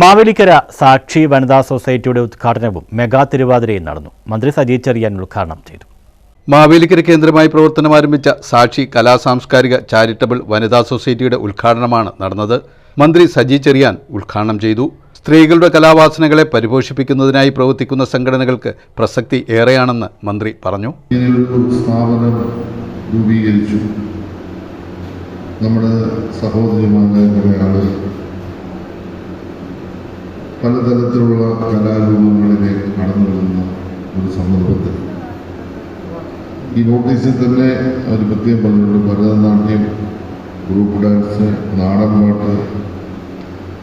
മാവേലിക്കര സാക്ഷി വനിതാ സൊസൈറ്റിയുടെ ഉദ്ഘാടനവും മെഗാ തിരുവാതിരയും നടന്നു. മന്ത്രി സജി ചെറിയാൻ ഉദ്ഘാടനം ചെയ്തു. മാവേലിക്കര കേന്ദ്രമായി പ്രവർത്തനം ആരംഭിച്ച സാക്ഷി കലാ സാംസ്കാരിക ചാരിറ്റബിൾ വനിതാ സൊസൈറ്റിയുടെ ഉദ്ഘാടനമാണ് നടന്നത്. മന്ത്രി സജി ചെറിയാൻ ഉദ്ഘാടനം ചെയ്തു. സ്ത്രീകളുടെ കലാവാസനകളെ പരിപോഷിപ്പിക്കുന്നതിനായി പ്രവർത്തിക്കുന്ന സംഘടനകൾക്ക് പ്രസക്തി ഏറെയാണെന്ന് മന്ത്രി പറഞ്ഞു. ഇങ്ങനെയൊരു സ്ഥാപനം രൂപീകരിച്ചു. നമ്മുടെ സഹോദരിമാരായ കുറേ ആളുകൾ പലതരത്തിലുള്ള കലാരൂപങ്ങളിലേക്ക് കടന്നു വരുന്ന ഒരു സന്ദർഭത്തിൽ ഈ നോട്ടീസിൽ തന്നെ ഒരു പ്രത്യേകം പറഞ്ഞിട്ടുണ്ട് ഭരതനാട്യം ഗ്രൂപ്പ് ഡാൻസ് നാടൻ പാട്ട്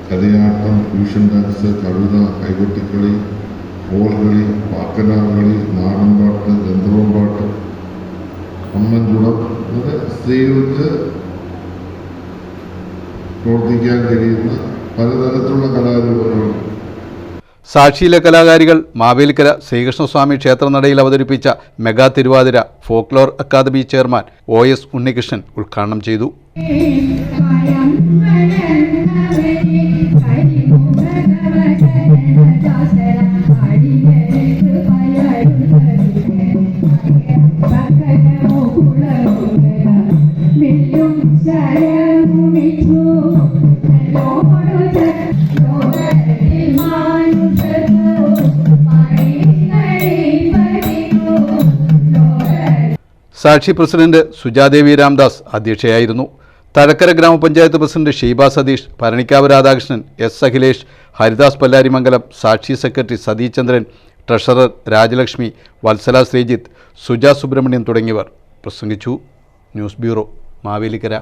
കഥയാട്ടം ഫ്യൂഷൻ ഡാൻസ് കവിത കൈകൊട്ടിക്കളി ഓൾകളി നാടൻ പാട്ട് ഗന്ധർവം പാട്ട് അമ്മൻകുളം അങ്ങനെ സ്ത്രീകൾക്ക് പ്രവർത്തിക്കാൻ കഴിയുന്ന പലതരത്തിലുള്ള കലാരൂപങ്ങളുണ്ട് സാക്ഷിയിലെ കലാകാരികൾ മാവേലിക്കര ശ്രീകൃഷ്ണസ്വാമി ക്ഷേത്രനടയിൽ അവതരിപ്പിച്ച mega Thiruvathira folklore academy chairman O S Unnikrishnan ഉദ്ഘാടനം ചെയ്തു. സാക്ഷി പ്രസിഡന്റ് സുജാദേവി രാംദാസ് അധ്യക്ഷയായിരുന്നു. തഴക്കര ഗ്രാമപഞ്ചായത്ത് president Sheeba Satheesh Bharanikkavu Radhakrishnan S Akhilesh Haridas Pallarimangalam Sakshi secretary Satheechandran treasurer Rajalakshmi Vatsala Sreejith Suja Subramanian തുടങ്ങിയവർ. പ്രസംഗിച്ചു. News bureau Mavelikkara.